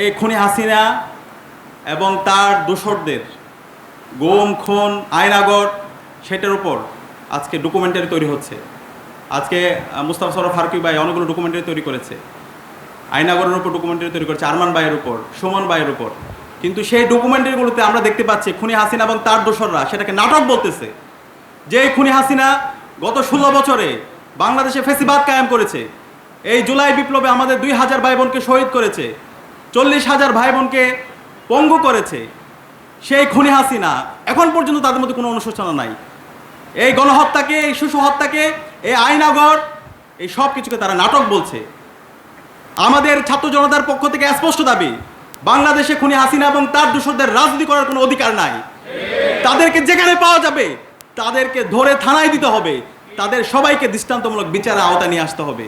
এই খুনি হাসিনা এবং তার দোসরদের গোম, খুন আয়নাগর সেটার উপর আজকে ডকুমেন্টারি তৈরি হচ্ছে। আজকে মুস্তাফা সরফ ফারুকি ভাই অনেকগুলো ডকুমেন্টারি তৈরি করেছে। আয়নাগরের উপর ডকুমেন্টারি তৈরি করেছে, আরমান ভাইয়ের উপর, সুমন ভাইয়ের উপর। কিন্তু সেই ডকুমেন্টারিগুলোতে আমরা দেখতে পাচ্ছি খুনি হাসিনা এবং তার দোসররা সেটাকে নাটক বলতেছে। যে খুনি হাসিনা গত ষোলো বছরে বাংলাদেশে ফেসিবাদ কায়েম করেছে। এই জুলাই বিপ্লবে আমাদের দুই হাজার ভাই বোনকে শহীদ করেছে। চল্লিশ হাজার ভাই বোনকে পঙ্গু করেছে সেই খুনি হাসিনা। এখন পর্যন্ত তাদের মধ্যে কোনো অনুশোচনা নাই। এই গণহত্যাকে, এই শিশু হত্যাকে, এই আইনাগর, এই সব কিছুকে তারা নাটক বলছে। আমাদের ছাত্র জনতার পক্ষ থেকে স্পষ্ট দাবি, বাংলাদেশে খুনি হাসিনা এবং তার দূষরদের রাজনীতি করার কোনো অধিকার নাই। তাদেরকে যেখানে পাওয়া যাবে, তাদেরকে ধরে থানায় দিতে হবে। তাদের সবাইকে দৃষ্টান্তমূলক বিচারে আওতা নিয়ে আসতে হবে।